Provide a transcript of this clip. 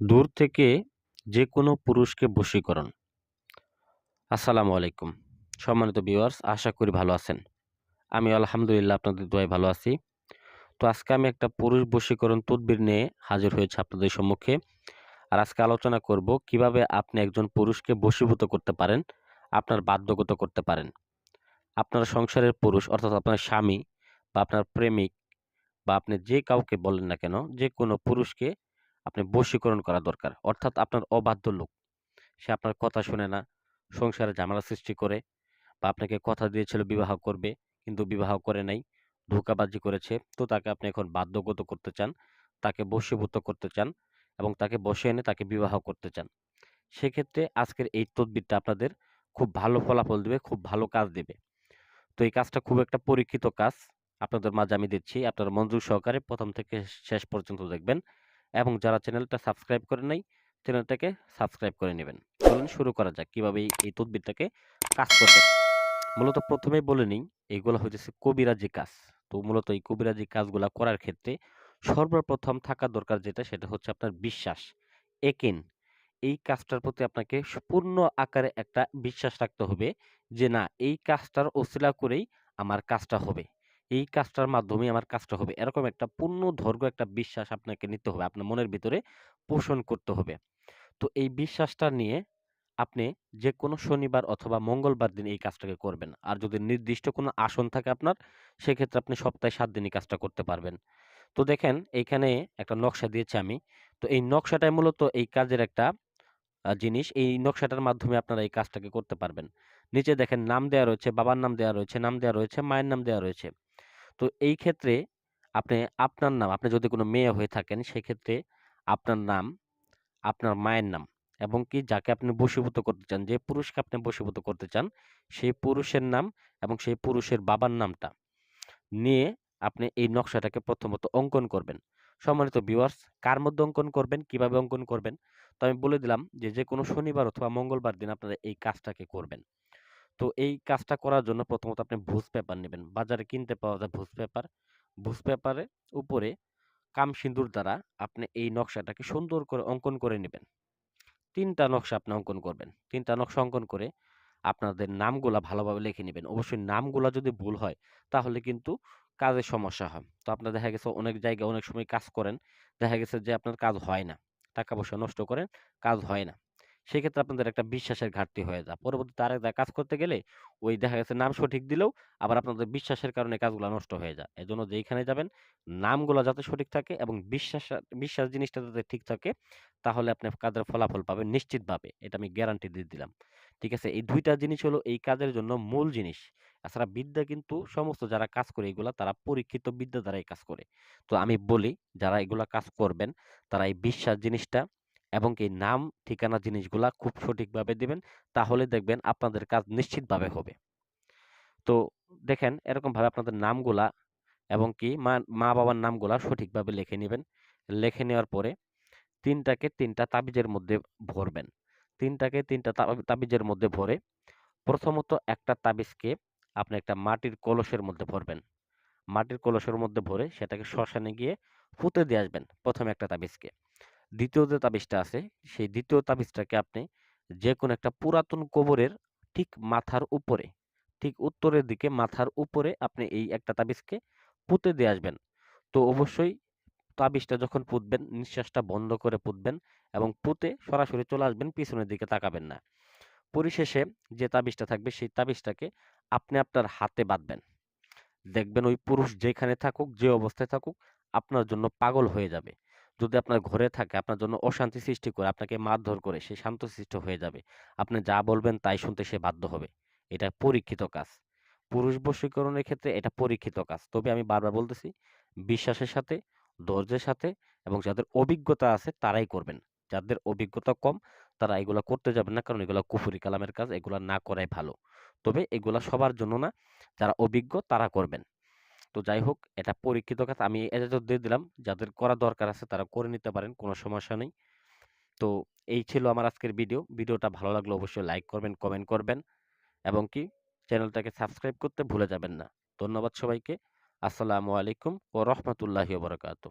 দূর থেকে যে কোনো পুরুষকে বশীকরণ। আসসালামু আলাইকুম। সম্মানিত ভিউয়ার্স, আশা করি ভালো আছেন। আমি আলহামদুলিল্লাহ আপনাদের দোয়ায় ভালো আছি। তো আজকে আমি একটা পুরুষ বশীকরণ তদবির নিয়ে হাজির হয়েছে আপনাদের সম্মুখে। আর আজকে আলোচনা করব কীভাবে আপনি একজন পুরুষকে বশীভূত করতে পারেন, আপনার বাধ্যগত করতে পারেন। আপনার সংসারের পুরুষ, অর্থাৎ আপনার স্বামী বা আপনার প্রেমিক বা আপনি যে কাউকে বলেন না কেন যে কোনো পুরুষকে আপনি বশীকরণ করা দরকার। অর্থাৎ আপনার অবাধ্য লোক। সে আপনার কথা শুনে না সংসারে ঝামেলা সৃষ্টি করে বা আপনাকে কথা দিয়েছিল বিবাহ করবে কিন্তু বিবাহ করে নাই ধোকাবাজি করেছে তো তাকে আপনি এখন বাধ্যগত করতে চান তাকে বশীভূত করতে চান এবং তাকে বসে এনে তাকে বিবাহ করতে চান। সেক্ষেত্রে আজকের এই তদবিরটা আপনাদের খুব ভালো ফলাফল দেবে খুব ভালো কাজ দেবে। তো এই কাজটা খুব একটা পরীক্ষিত কাজ। আপনাদের মাঝে আমি দিচ্ছি আপনারা মঞ্জুর সহকারে প্রথম থেকে শেষ পর্যন্ত দেখবেন। এবং যারা চ্যানেলটা সাবস্ক্রাইব করে নাই, চ্যানেলটাকে সাবস্ক্রাইব করে নেবেন। চলুন শুরু করা যাক, কীভাবে এই তদবিরটাকে কাজ করবেন মূলত প্রথমেই বলে নিই এইগুলো হচ্ছে কবিরাজি কাজ। তো মূলত এই কবিরাজি কাজগুলো করার ক্ষেত্রে সর্বপ্রথম থাকা দরকার যেটা, সেটা হচ্ছে আপনার বিশ্বাস। একিন, এই কাজটার প্রতি আপনাকে পূর্ণ আকারে একটা বিশ্বাস রাখতে হবে যে, না, এই কাজটার অশিলা করেই আমার কাজটা হবে। এই কাজটার মাধ্যমে আমার কাজটা হবে। এরকম একটা পূর্ণ দৈর্ঘ্য একটা বিশ্বাস আপনাকে নিতে হবে। আপনার মনের ভিতরে পোষণ করতে হবে। তো এই বিশ্বাসটা নিয়ে আপনি যে কোনো শনিবার অথবা মঙ্গলবার দিন এই কাজটাকে করবেন। আর যদি নির্দিষ্ট কোনো আসন থাকে আপনার, সেক্ষেত্রে আপনি সপ্তাহে সাত দিনই কাজটা করতে পারবেন। তো দেখেন, এইখানে একটা নকশা দিয়েছি আমি। তো এই নকশাটাই মূলত এই কাজের একটা জিনিস। এই নকশাটার মাধ্যমে আপনারা এই কাজটাকে করতে পারবেন। নিচে দেখেন, নাম দেওয়া রয়েছে, বাবার নাম দেওয়া রয়েছে, নাম দেওয়া রয়েছে, মায়ের নাম দেওয়া রয়েছে। তো এই ক্ষেত্রে আপনি আপনার নাম, আপনি যদি কোনো মেয়ে হয়ে থাকেন, সেক্ষেত্রে আপনার নাম, আপনার মায়ের নাম এবং কি যাকে আপনি বশীভূত করতে চান, যে পুরুষকে আপনি বশীভূত করতে চান, সেই পুরুষের নাম এবং সেই পুরুষের বাবার নামটা নিয়ে আপনি এই নকশাটাকে প্রথমত অঙ্কন করবেন। সম্মানিত ভিউয়ার্স কার মধ্যে অঙ্কন করবেন, কীভাবে অঙ্কন করবেন? তো আমি বলে দিলাম যে যে কোনো শনিবার অথবা মঙ্গলবার দিন আপনারা এই কাজটাকে করবেন। তো এই কাজটা করার জন্য প্রথমত আপনি ভুজ পেপার নেবেন। বাজারে কিনতে পাওয়া যায় ভুজ পেপার। ভুজ পেপারের উপরে কাম সিঁদুর দ্বারা আপনি এই নকশাটাকে সুন্দর করে অঙ্কন করে নেবেন। তিনটা নকশা আপনি অঙ্কন করবেন। তিনটা নকশা অঙ্কন করে আপনাদের নামগুলা ভালোভাবে লিখে নেবেন। অবশ্যই নামগুলা যদি ভুল হয়, তাহলে কিন্তু কাজের সমস্যা হয়। তো আপনার দেখা গেছে অনেক জায়গায় অনেক সময় কাজ করেন। দেখা গেছে যে আপনার কাজ হয় না। টাকা পয়সা নষ্ট করেন, কাজ হয় না। সেক্ষেত্রে আপনাদের একটা বিশ্বাসের ঘাটতি হয়ে যায়। পরবর্তীতে আরেক জায়গায় কাজ করতে গেলে ওই দেখা গেছে নাম সঠিক দিলেও আবার আপনাদের বিশ্বাসের কারণে কাজগুলো নষ্ট হয়ে যায়। এই জন্য যেইখানে যাবেন নামগুলো যাতে সঠিক থাকে এবং বিশ্বাস বিশ্বাস জিনিসটা যাতে ঠিক থাকে তাহলে আপনি কাজের ফলাফল পাবেন নিশ্চিতভাবে। এটা আমি গ্যারান্টি দিয়ে দিলাম। ঠিক আছে? এই দুইটা জিনিস হলো এই কাজের জন্য মূল জিনিস। এছাড়া বিদ্যা কিন্তু সমস্ত যারা কাজ করে এগুলা তারা পরীক্ষিত বিদ্যা দ্বারাই কাজ করে। তো আমি বলি যারা এগুলা কাজ করবেন তারা এই বিশ্বাস জিনিসটা এবং কি নাম, ঠিকানা জিনিসগুলা খুব সঠিকভাবে দিবেন, তাহলে দেখবেন আপনাদের কাজ নিশ্চিতভাবে হবে। তো দেখেন এরকমভাবে আপনাদের নামগুলা এবং কি মা মা বাবার নামগুলা সঠিকভাবে লিখে নেবেন। লিখে নেওয়ার পরে তিনটাকে তিনটা তাবিজের মধ্যে ভরবেন। তিনটাকে তিনটা তাবিজের মধ্যে ভরে প্রথমত একটা তাবিজকে আপনি একটা মাটির কলসের মধ্যে ভরবেন। মাটির কলসের মধ্যে ভরে সেটাকে শ্মশানে গিয়ে পুঁতে দিয়ে আসবেন প্রথমে একটা তাবিজকে। দ্বিতীয় যে তাবিজটা আছে, সেই দ্বিতীয় তাবিজটাকে আপনি যে কোনো একটা পুরাতন কবরের ঠিক মাথার উপরে, ঠিক উত্তরের দিকে মাথার উপরে আপনি এই একটা তাবিজকে পুঁতে দিয়ে আসবেন। তো অবশ্যই তাবিজটা যখন পুঁতবেন, নিঃশ্বাসটা বন্ধ করে পুঁতবেন এবং পুঁতে সরাসরি চলে আসবেন, পিছনের দিকে তাকাবেন না। পরিশেষে যে তাবিজটা থাকবে, সেই তাবিজটাকে আপনি আপনার হাতে বাঁধবেন। দেখবেন ওই পুরুষ যেখানে থাকুক, যে অবস্থায় থাকুক, আপনার জন্য পাগল হয়ে যাবে। যদি আপনার ঘরে থাকে, আপনার জন্য অশান্তি সৃষ্টি করে, আপনাকে মারধর করে, সে শান্ত শান্তশিষ্ট হয়ে যাবে। আপনি যা বলবেন তাই শুনতে সে বাধ্য হবে। এটা পরীক্ষিত কাজ। পুরুষ বশীকরণের ক্ষেত্রে এটা পরীক্ষিত কাজ। তবে আমি বারবার বলতেছি, বিশ্বাসের সাথে, ধৈর্যের সাথে এবং যাদের অভিজ্ঞতা আছে তারাই করবেন। যাদের অভিজ্ঞতা কম, তারা এগুলো করতে যাবেন না কারণ এগুলা কুফুরি কালামের কাজ, এগুলা না করাই ভালো। তবে এগুলা সবার জন্য না, যারা অভিজ্ঞ তারা করবেন। তো যাই হোক, এটা পরীক্ষিত কাজ। আমি এজাজত দিয়ে দিলাম। যাদের করা দরকার আছে তারা করে নিতে পারেন, কোনো সমস্যা নেই। তো এই ছিল আমার আজকের ভিডিও। ভিডিওটা ভালো লাগলে অবশ্যই লাইক করবেন, কমেন্ট করবেন এবং কি চ্যানেলটাকে সাবস্ক্রাইব করতে ভুলে যাবেন না। ধন্যবাদ সবাইকে। আসসালামু আলাইকুম ও রহমতুল্লাহি বরকাত